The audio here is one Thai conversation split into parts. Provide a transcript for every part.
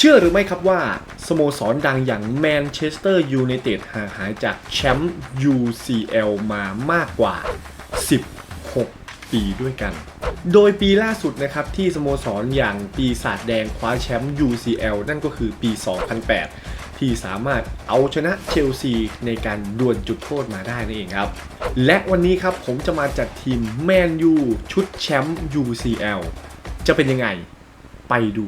เชื่อหรือไม่ครับว่า สโมสรดังอย่างแมนเชสเตอร์ยูไนเต็ดห่างหายจากแชมป์ UCL มามากกว่า 16 ปีด้วยกัน โดยปีล่าสุดนะครับที่สโมสรอย่างปีศาจแดงคว้าแชมป์ UCL นั่นก็คือปี 2008 ที่สามารถเอาชนะเชลซีในการดวลจุดโทษมาได้นั่นเองครับ และวันนี้ครับผมจะมาจัดทีมแมนยูชุดแชมป์ UCL จะเป็นยังไง ไปดู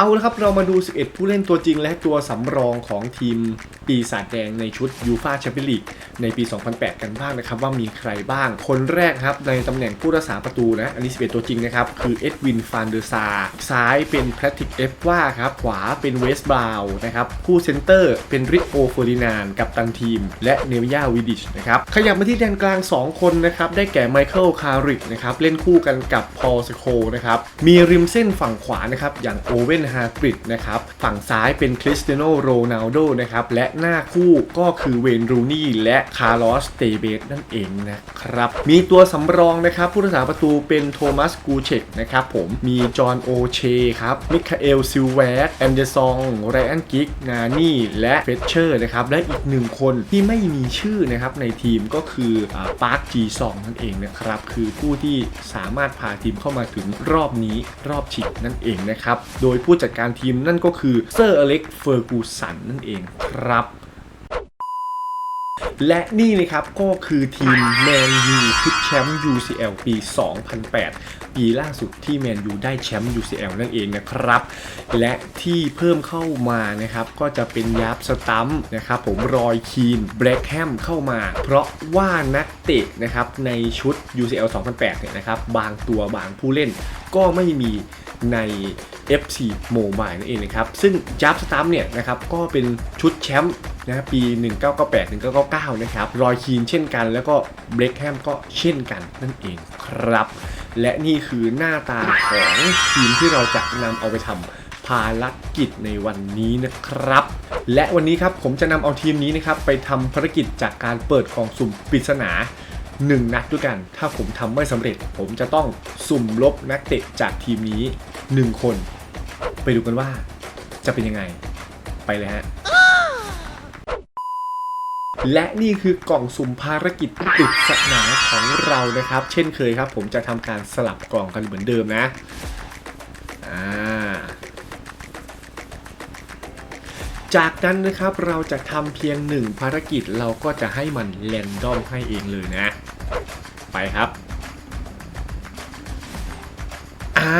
เอาละครับเรามาดู 11 ผู้เล่นตัวจริงและตัวสำรองของทีมปีศาจแดงในชุดยูฟาแชมเปี้ยนลีกในปี 2008 กันบ้างนะครับ ว่ามีใครบ้าง คนแรกครับในตำแหน่งผู้รักษาประตูนะ อันนี้ 11 ตัวจริงนะครับ คือเอ็ดวินฟานเดอร์ซาซ้ายเป็นแพทริกเอฟว่าครับ ขวาเป็นเวสบราวนะครับคู่เซนเตอร์เป็นริโอเฟอร์ินานกับตันทีม และเนวิยาวิดิชนะครับขยับมาที่แดนกลาง 2 คนนะครับได้แก่ไมเคิลคาริกนะครับเล่นคู่กันกับพอลสโคนะครับมีริมเส้นฝั่งขวานะครับอย่างโอเว่นฮากริดนะครับฝั่งซ้ายเป็นคริสเตียโนโรนัลโดนะครับและหน้าคู่ก็คือเวนรูนี่และคาร์ลอสเตเบสนั่นเองนะครับมีตัวสำรองนะครับผู้รักษาประตูเป็นโทมัสกูเชกนะครับผมมีจอห์นโอเชครับมิคาเอลซิลแวร์แอนเดอร์ซองไรอันกิกนานี่และเฟเชอร์นะครับและอีกหนึ่งคนที่ไม่มีชื่อนะครับในทีมก็คือปาร์คจีซองนั่นเองนะครับคือผู้ที่สามารถพาทีมเข้ามาถึงรอบนี้รอบชิงนั่นเองนะครับโดยผู้จัดการทีมนั่นก็คือเซอร์อเล็กเฟอร์กูสันนั่นเองครับ และนี่เลยครับก็คือทีมแมนยูชุดแชมป์ UCL ปี 2008 ปีล่าสุดที่แมนยูได้แชมป์ UCL นั่นเองนะครับ และที่เพิ่มเข้ามานะครับ ก็จะเป็นยับสตัมนะครับผมรอยคีนแบล็กแฮมเข้ามา เพราะว่านักเตะนะครับในชุด UCL 2008 เนี่ยนะครับ บางตัวบางผู้เล่นก็ไม่มีใน FC Mobile นั่นเองนะครับ ซึ่งจับสตัมเนี่ยนะครับก็เป็นชุดแชมป์นะปี 1998 1999 นะครับ รอยคีนเช่นกัน แล้วก็เบรกแฮมก็เช่นกันนั่นเองครับ และนี่คือหน้าตาของทีมที่เราจะนำเอาไปทำภารกิจในวันนี้นะครับ และวันนี้ครับผมจะนำเอาทีมนี้นะครับไปทำภารกิจจากการเปิดกล่องสุ่มปริศนาหนึ่งนัดด้วยกัน ถ้าผมทำไม่สำเร็จ ผมจะต้องสุ่มลบนักเตะจากทีมนี้ 1 คน ไปดูกันว่าจะเป็นยังไง ไปเลยฮะ และนี่คือกล่องสุ่มภารกิจปริศนาของเรานะครับ เช่นเคยครับ ผมจะทำการสลับกล่องกันเหมือนเดิมนะอ่าจากนั้นนะครับเราจะทำเพียงหนึ่งภารกิจเราก็จะให้มันแรนดอมให้เองเลยนะ ไปครับอ่า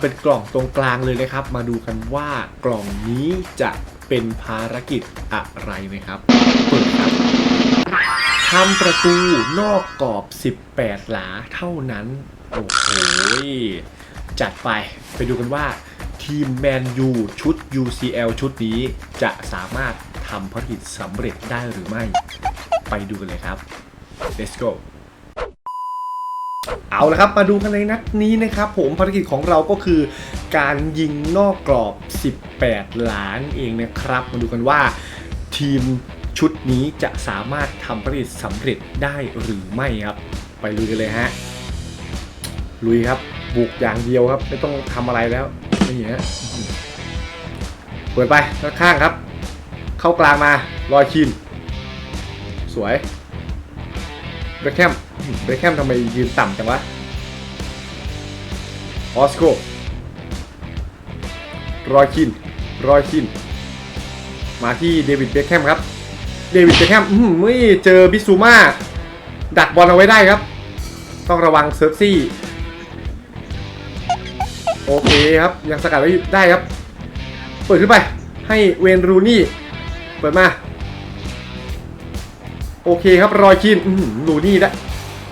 เป็นกล่องตรงกลางเลยนะครับ มาดูกันว่ากล่องนี้จะเป็นภารกิจอะไรนะครับเปิดครับ ทำประตูนอกกรอบ 18 หลาเท่านั้น โอ้โห จัดไป ไปดูกันว่าทีมแมนยูชุด UCL ชุดนี้จะสามารถทำภารกิจสำเร็จได้หรือไม่ ไปดูกันเลยครับ let's go เอาละครับ มาดูกันในนัดนี้นะครับผมภารกิจของเราก็คือการยิงนอกกรอบ 18 ล้านเองนะครับ มาดูกันว่าทีม ชุดนี้จะสามารถทำภารกิจสำเร็จได้หรือไม่ครับ ไปลุยกันเลยฮะ ลุยครับ บุกอย่างเดียวครับ ไม่ต้องทำอะไรแล้วนี่ฮะเปิดไปข้างๆครับ เข้ากลางมาลอยคินสวยเบคแคมเบคแคมทำไมยืนต่ำจังวะออสโกรอยคินรอยคิน มาที่เดวิดเบคแคมครับ เดวิดเบคแคมอืมไม่เจอบิซูมาดักบอลเอาไว้ได้ครับ ต้องระวังเซิร์ฟซี่ โอเคครับ ยังสกัดไว้ได้ครับ เปิดขึ้นไปให้เวนรูนี่ เปิดมา โอเคครับรอยคีนอื้อหือรูนี่ได้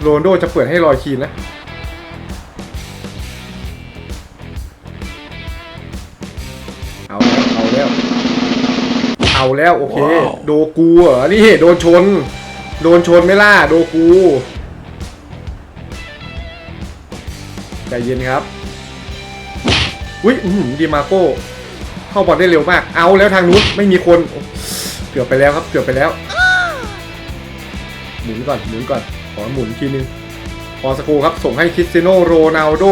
โรนโดจะเปิดให้รอยคีนนะ เอาแล้วเอาแล้วโอเคโดกูเหรอนี่โดนชน โดนชนไม่ล่าโดกูใจเย็นครับอุ้ยอื้อหือดีมาโก้เข้าบอลได้เร็วมาก เอาแล้วทางนู้นไม่มีคนโอ้เกือบไปแล้วครับเกือบไปแล้ว หมุนก่อนหมุนก่อนขอหมุนทีนึงพอสกครูครับส่งให้คริสเตียโนโรนัลโด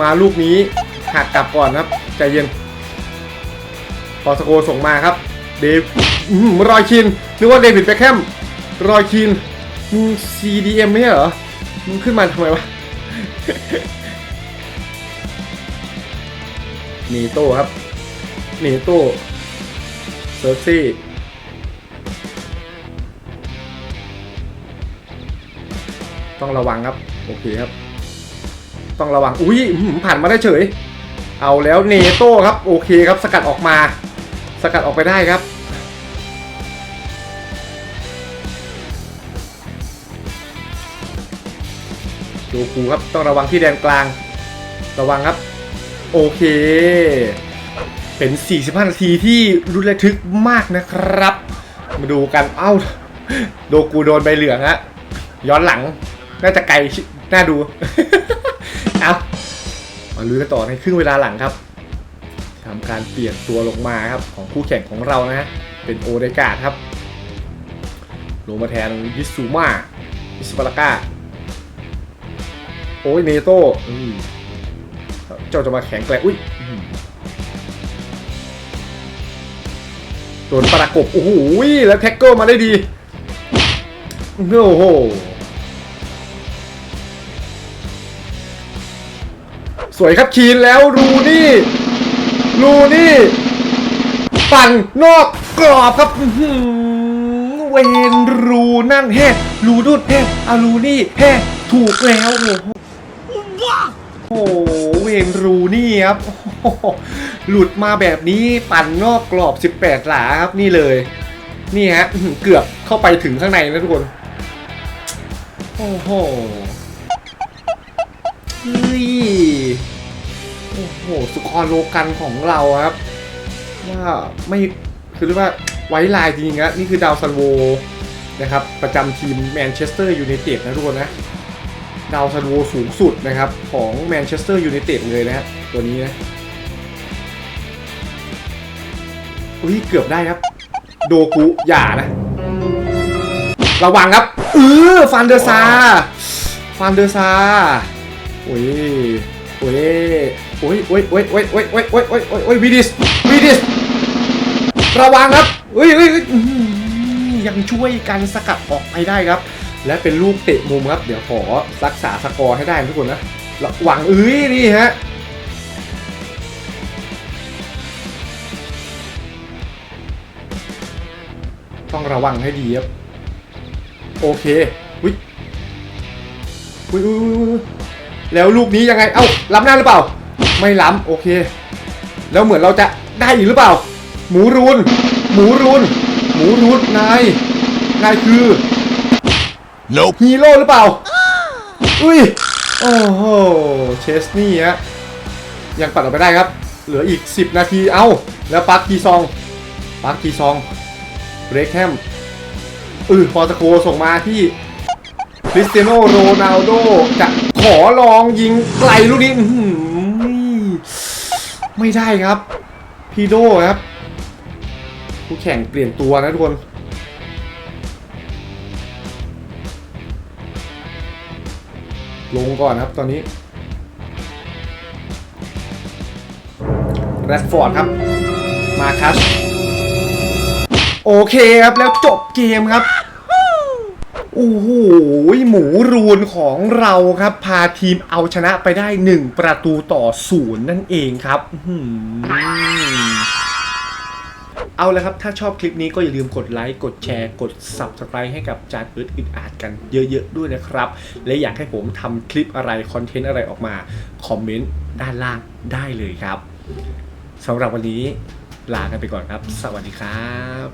มาลูกนี้หักกลับก่อนครับใจเย็น พอสโกส่งมาครับ เดฟหือรอยคินนึกว่าเดวิดแบ็คแฮมรอยคินมึง CDM ไม่ใช่เหรอมึงขึ้นมาทำไมวะเนโต้ครับเนโต้เซอร์ซี่ต้องระวังครับ โอเคครับ ต้องระวัง อุ้ยผ่านมาได้เฉย เอาแล้วเนโต้ครับ โอเคครับ สกัดออกมา สกัดออกไปได้ครับ ดูกูครับต้องระวังที่แดนกลาง ระวังครับ โอเค เป็น 45 นาทีที่รุนระทึกมากนะครับ มาดูกัน เอ้า โดกูโดนใบเหลืองฮะ ย้อนหลัง น่าจะไกลชิน่าดู เอามาลุยกันต่อในครึ่งเวลาหลังครับ การเปลี่ยนตัวลงมาครับของคู่แข่งของเรานะฮะเป็นโอเดกาดครับ ลงมาแทนยิสูมายิสปารากาโอ้ยเนโต้เจ้าจะมาแข็งแกร่งอุ้ยโดนประกบ โอ้โหแล้วแท็กเกิลมาได้ดีโอ้โหสวยครับคีนแล้วรูนี่ รูนี่ปั่นนอกกรอบครับเวนรูนั่นแฮ่รูดุดแฮ่อารูนี่แฮ่ถูกแล้วโอ้โหโอ้เวนรูนี่ครับหลุดมาแบบนี้ปั่นนอกกรอบ 18 หลาครับนี่เลย นี่ฮะเกือบเข้าไปถึงข้างในนะทุกคน โอ้โหเฮ้ย อ้โหสุคอนโลกันของเราครับ ว่าไม่คือเรียกว่าไว้ลายจริงๆนะนี่คือดาวซันโวนะครับ ประจำทีมแมนเชสเตอร์ยูไนเต็ดนะทุกคนนะ ดาวซันโวสูงสุดนะครับ ของแมนเชสเตอร์ยูไนเต็ดเลยนะฮะตัวนี้นะอุ้ยเกือบได้ครับ โดกุอย่านะ ระวังครับเออฟันเดอร์ซาฟันเดอร์ซาโอ้ยโอ้ย โอ้ยโอ้ยโอ้ยโอ้ยโอ้ยโอ้ยโอ้ยโอ้ยโอ้ยโอ้ยวิดิสวิดิสระวังครับเฮ้ยเฮ้ยเฮ้ยอื้อหือยังช่วยกันสกัดออกไปได้ครับ และเป็นลูกเตะมุมครับ เดี๋ยวขอรักษาสกอร์ให้ได้ทุกคนนะระวังเอ้ยนี่ฮะต้องระวังให้ดีครับ โอเควิวิวแล้วลูกนี้ยังไง เอ้าล้ำหน้าหรือเปล่า ไม่ล้ำโอเค แล้วเหมือนเราจะได้อีกหรือเปล่า หมูรูน หมูรูน หมูรูนนายนายคือ Nope. ฮีโร่หรือเปล่า อุ้ย โอ้โห เชสนี่ฮะ ยังปัดออกไปได้ครับ เหลืออีก 10 นาที เอ้า แล้วปาร์คกีซองปาร์คกีซอง เบรคแฮมอือพอตะโคส่งมาที่คริสเตียโนโรนัลโดจะขอลองยิงไกลลูกนี้อื้อหือ ไม่ได้ครับ พีโดครับ ผู้แข่งเปลี่ยนตัวนะทุกคน ลงก่อนครับตอนนี้แรดฟอร์ดครับ มาคัสโอเคครับแล้วจบเกมครับ โอ้โหหมูรูนของเราครับ พาทีมเอาชนะไปได้ 1 ประตูต่อศูนย์นั่นเองครับเอาละครับ ถ้าชอบคลิปนี้ก็อย่าลืมกดไลค์ กดแชร์ กด Subscribe ให้กับจานปืดอึดอาดกันเยอะ ๆ ด้วยนะครับ และอยากให้ผมทำคลิปอะไร คอนเทนต์อะไรออกมา คอมเมนต์ด้านล่างได้เลยครับสำหรับวันนี้ลากันไปก่อนครับ สวัสดีครับ